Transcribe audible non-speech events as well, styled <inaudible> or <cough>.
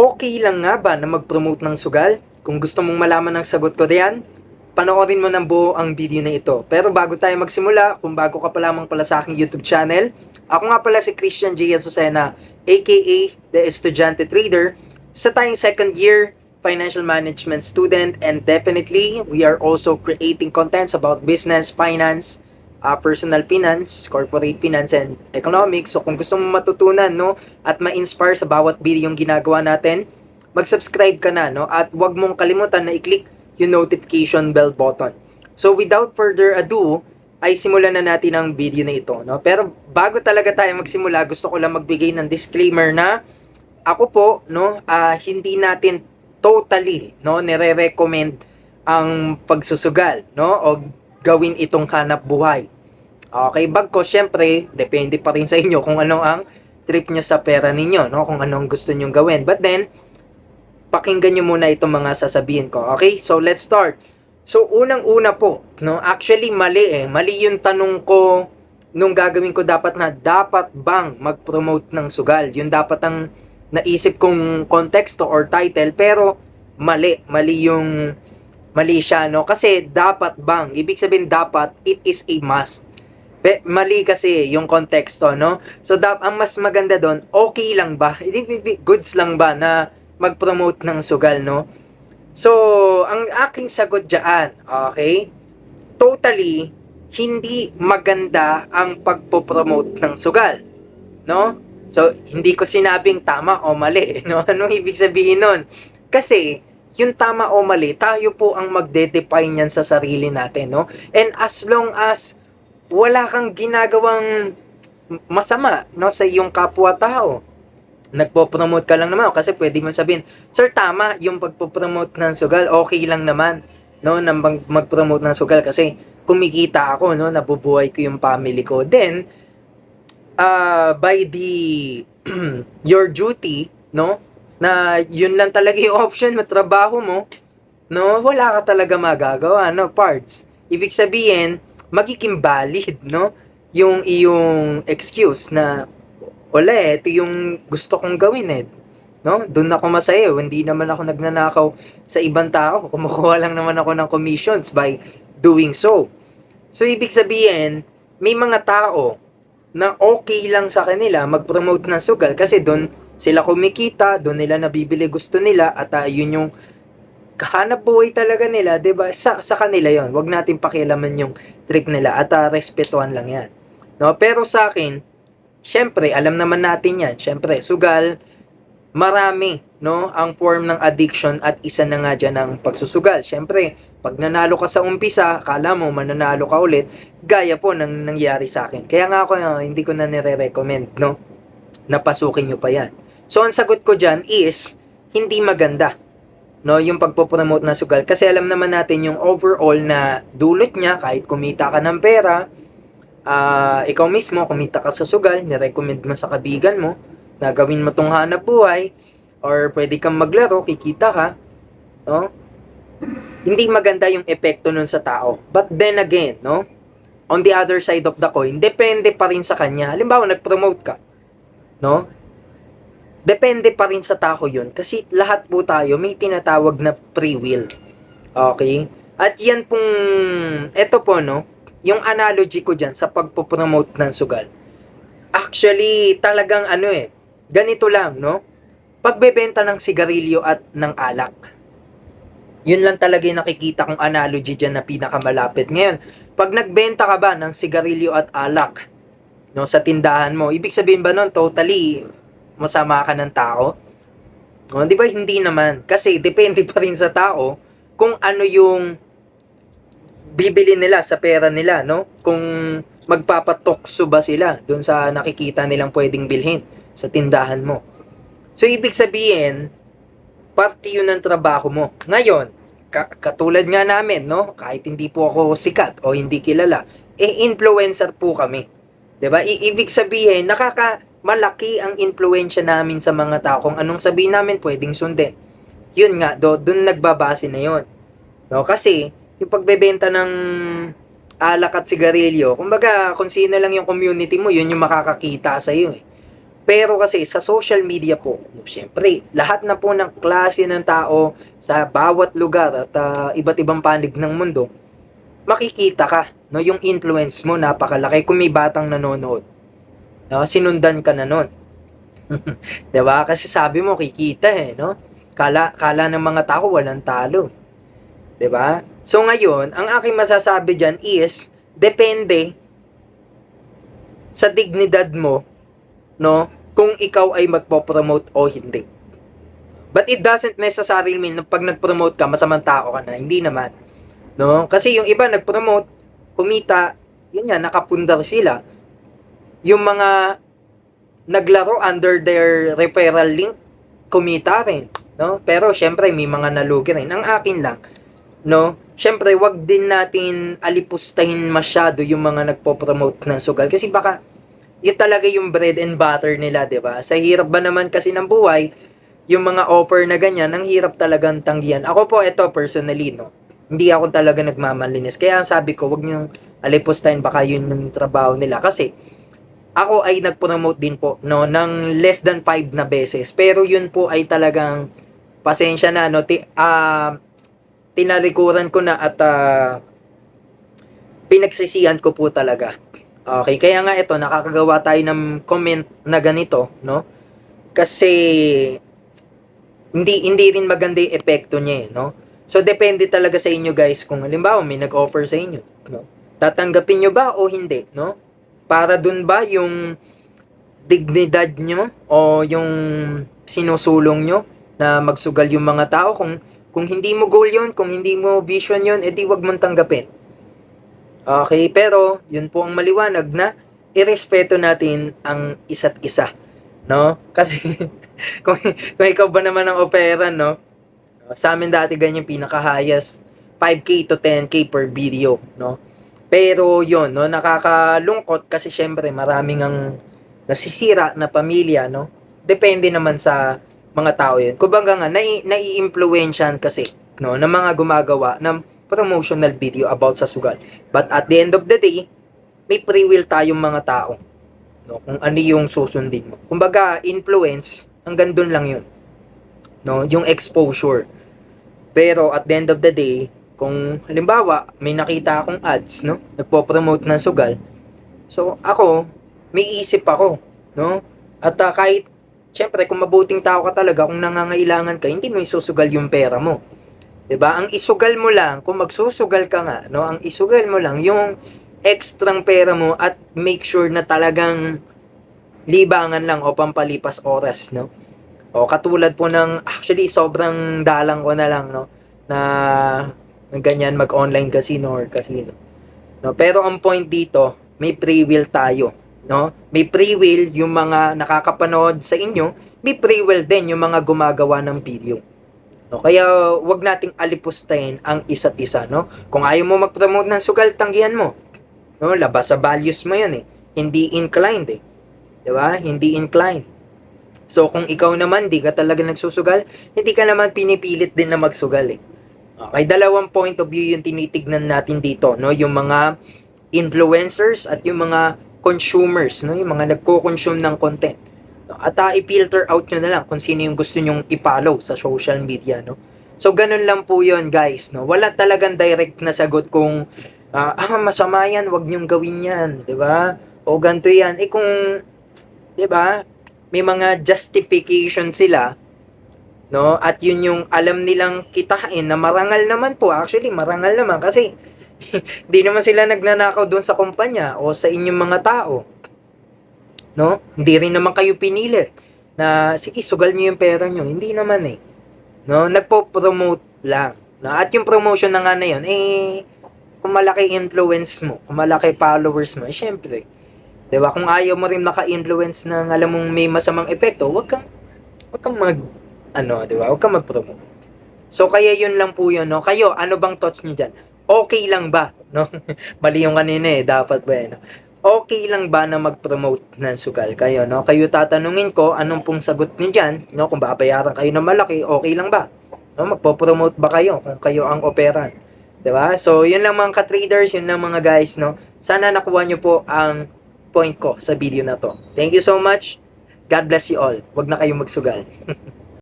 Okay lang nga ba na mag-promote ng sugal? Kung gusto mong malaman ang sagot ko diyan, panoorin mo ng buo ang video na ito. Pero bago tayo magsimula, kung bago ka pa lamang pala sa aking YouTube channel, ako nga pala si Christian J. Azucena, aka The Estudyante Trader, sa tayong second year financial management student and definitely we are also creating contents about business, finance, uh, personal finance, corporate finance, and economics. So kung gusto mo matutunan no, at ma-inspire sa bawat video yung ginagawa natin, mag-subscribe ka na no, at huwag mong kalimutan na i-click yung notification bell button. So without further ado, ay simulan na natin ang video na ito. No? Pero bago talaga tayo magsimula, gusto ko lang magbigay ng disclaimer na ako po, no, ah, hindi natin totally no nire-recommend ang pagsusugal, no, o gawin itong hanap buhay. Okay, bag ko, syempre, depende pa rin sa inyo kung ano ang trip nyo sa pera ninyo, no, kung ano ang gusto nyo gawin. But then, pakinggan nyo muna itong mga sasabihin ko. Okay, so let's start. So, unang-una po, no, actually mali eh. Mali yung tanong ko nung gagawin ko dapat na dapat bang mag-promote ng sugal. Yun dapat ang naisip kong konteksto or title pero mali, mali yung mali siya no kasi dapat bang ibig sabihin dapat it is a must Pe, mali kasi yung konteksto no so dap ang mas maganda doon okay lang ba goods lang ba na mag-promote ng sugal no so ang aking sagot diyan okay totally hindi maganda ang pagpo-promote ng sugal no So, hindi ko sinabing tama o mali. <laughs> No? Anong ibig sabihin nun? Kasi, yung tama o mali, tayo po ang magde-define yan sa sarili natin. No? And as long as wala kang ginagawang masama no, sa iyong kapwa-tao, nagpo-promote ka lang naman kasi pwede mo sabihin, Sir, tama, yung pagpo-promote ng sugal, okay lang naman no, na mag-promote ng sugal kasi kumikita ako, no, nabubuhay ko yung family ko. Then, uh, by the <clears throat> your duty, no? Na yun lang talaga yung <laughs> option mo, trabaho mo, no? Wala ka talaga magagawa, no? Parts. Ibig sabihin, magiging valid, no? Yung iyong excuse na wala eh, ito yung gusto kong gawin eh. No? Doon ako masaya. Hindi naman ako nagnanakaw sa ibang tao. Kumukuha lang naman ako ng commissions by doing so. So, ibig sabihin, may mga tao na okay lang sa kanila mag-promote ng sugal kasi doon sila kumikita, doon nila nabibili gusto nila at uh, yun yung kahanap buhay talaga nila, 'di ba? Sa sa kanila 'yon. Huwag natin pakialaman yung trick nila at uh, respetuhan lang 'yan. No, pero sa akin, syempre, alam naman natin 'yan. Syempre, sugal marami, no, ang form ng addiction at isa na nga diyan ang pagsusugal. Syempre, pag nanalo ka sa umpisa, kala mo mananalo ka ulit, gaya po nang nangyari sa akin. Kaya nga ako, uh, hindi ko na nire-recommend, no? Napasukin nyo pa yan. So, ang sagot ko dyan is, hindi maganda. No, yung pagpo-promote na sugal. Kasi alam naman natin yung overall na dulot niya, kahit kumita ka ng pera, uh, ikaw mismo, kumita ka sa sugal, nirecommend mo sa kabigan mo, na gawin mo tong hanap buhay, or pwede kang maglaro, kikita ka, no? hindi maganda yung epekto nun sa tao. But then again, no? On the other side of the coin, depende pa rin sa kanya. Halimbawa, nag-promote ka, no? Depende pa rin sa tao yun. Kasi lahat po tayo may tinatawag na free will. Okay? At yan pong, eto po, no? Yung analogy ko dyan sa pagpo-promote ng sugal. Actually, talagang ano eh, ganito lang, no? Pagbebenta ng sigarilyo at ng alak yun lang talaga yung nakikita kong analogy dyan na pinakamalapit. Ngayon, pag nagbenta ka ba ng sigarilyo at alak no, sa tindahan mo, ibig sabihin ba nun totally masama ka ng tao? No, di ba hindi naman? Kasi depende pa rin sa tao kung ano yung bibili nila sa pera nila, no? Kung magpapatokso ba sila doon sa nakikita nilang pwedeng bilhin sa tindahan mo. So, ibig sabihin, parte yun ng trabaho mo. Ngayon, ka- katulad nga namin, no? Kahit hindi po ako sikat o hindi kilala, eh influencer po kami. 'Di ba? I- ibig sabihin, nakaka malaki ang impluwensya namin sa mga tao. Kung anong sabihin namin, pwedeng sundin. Yun nga, do, dun nagbabase na yun. No? Kasi, yung pagbebenta ng alak at sigarilyo, kumbaga, kung sino lang yung community mo, yun yung makakakita sa iyo. Eh. Pero kasi sa social media po, siyempre, lahat na po ng klase ng tao sa bawat lugar at ah, iba't ibang panig ng mundo, makikita ka, no? Yung influence mo napakalaki kung may batang nanonood. No? Sinundan ka na nun. <laughs> 'Di ba? Kasi sabi mo kikita eh, no? Kala kala ng mga tao walang talo. 'Di ba? So ngayon, ang aking masasabi diyan is depende sa dignidad mo, no? Kung ikaw ay magpo-promote o hindi. But it doesn't necessarily mean na pag nag-promote ka, masamang tao ka na. Hindi naman. No? Kasi yung iba nag-promote, kumita, yun nga, nakapundar sila. Yung mga naglaro under their referral link, kumita rin. No? Pero syempre, may mga nalugi rin. Ang akin lang, no? Syempre, wag din natin alipustahin masyado yung mga nagpo-promote ng sugal. Kasi baka, yun talaga yung bread and butter nila, di ba? Sa hirap ba naman kasi ng buhay, yung mga offer na ganyan, ang hirap talagang tanggihan. Ako po, ito personally, no? Hindi ako talaga nagmamalinis. Kaya ang sabi ko, wag niyong alipustahin, baka yun yung trabaho nila. Kasi, ako ay nag-promote din po, no, ng less than 5 na beses. Pero yun po ay talagang, pasensya na, no, ti, ah, tinalikuran ko na at ah, pinagsisihan ko po talaga. Okay, kaya nga ito, nakakagawa tayo ng comment na ganito, no? Kasi, hindi hindi rin maganda yung epekto niya, eh, no? So, depende talaga sa inyo guys kung halimbawa may nag-offer sa inyo, no? Tatanggapin nyo ba o hindi, no? Para dun ba yung dignidad nyo o yung sinusulong nyo na magsugal yung mga tao kung kung hindi mo goal yun, kung hindi mo vision yun, edi wag mong tanggapin. Okay, pero yun po ang maliwanag na irespeto natin ang isa't isa, no? <laughs> Kasi kung, kung ikaw ba naman ang opera, no? Sa amin dati ganyan pinaka-highest 5k to 10k per video, no? Pero yun, no, nakakalungkot kasi syempre maraming ang nasisira na pamilya, no? Depende naman sa mga tao yun. Kumbaga nga, nai- nai-influensyan kasi, no, ng mga gumagawa ng promotional video about sa sugal. But at the end of the day, may free will tayong mga tao. No, kung ano yung susundin mo. Kumbaga, influence, hanggang dun lang yun. No, yung exposure. Pero at the end of the day, kung halimbawa, may nakita akong ads, no, nagpo-promote ng sugal. So, ako, may isip ako, no? At ah, kahit Siyempre, kung mabuting tao ka talaga, kung nangangailangan ka, hindi mo isusugal yung pera mo. 'Di ba? Ang isugal mo lang, kung magsusugal ka nga, no, ang isugal mo lang yung extrang pera mo at make sure na talagang libangan lang o pampalipas oras, no? O katulad po ng actually sobrang dalang ko na lang, no, na ng ganyan mag-online casino or casino. No, pero ang point dito, may free will tayo, no? May free will yung mga nakakapanood sa inyo, may free will din yung mga gumagawa ng video. No, kaya wag nating alipustahin ang isa't isa, no? Kung ayaw mo mag-promote ng sugal, tanggihan mo. No, labas sa values mo 'yan eh. Hindi inclined eh. 'Di ba? Hindi inclined. So kung ikaw naman di ka talaga nagsusugal, hindi ka naman pinipilit din na magsugal eh. Okay, dalawang point of view yung tinitignan natin dito, no? Yung mga influencers at yung mga consumers, no? Yung mga nagko-consume ng content. At uh, i-filter out nyo na lang kung sino yung gusto nyong i-follow sa social media, no? So, ganun lang po yon guys, no? Wala talagang direct na sagot kung, ah, ah masama yan, wag nyong gawin yan, di ba? O ganito yan. Eh kung, di ba, may mga justification sila, no? At yun yung alam nilang kitain na marangal naman po. Actually, marangal naman kasi <laughs> di naman sila nagnanakaw doon sa kumpanya o sa inyong mga tao. No? Hindi rin naman kayo pinilit na sige, sugal niyo yung pera niyo. Hindi naman eh. No? Nagpo-promote lang. No? At yung promotion na nga na yun, eh, kung malaki influence mo, kung malaki followers mo, eh, syempre, 'di ba? Kung ayaw mo rin maka-influence ng alam mong may masamang epekto, wag kang wag kang mag ano, 'di ba? Wag kang mag-promote. So kaya yun lang po yun, no? Kayo, ano bang thoughts niyo diyan? Okay lang ba, no? <laughs> Mali yung kanina eh, dapat ba eh, no? Okay lang ba na mag-promote ng sugal kayo, no? Kayo tatanungin ko, anong pong sagot niyo diyan, no? Kung babayaran kayo ng malaki, okay lang ba? No, magpo-promote ba kayo kung kayo ang operan? ba? So, yun lang mga ka-traders, yun lang mga guys, no? Sana nakuha niyo po ang point ko sa video na to. Thank you so much. God bless you all. Huwag na kayong magsugal. <laughs>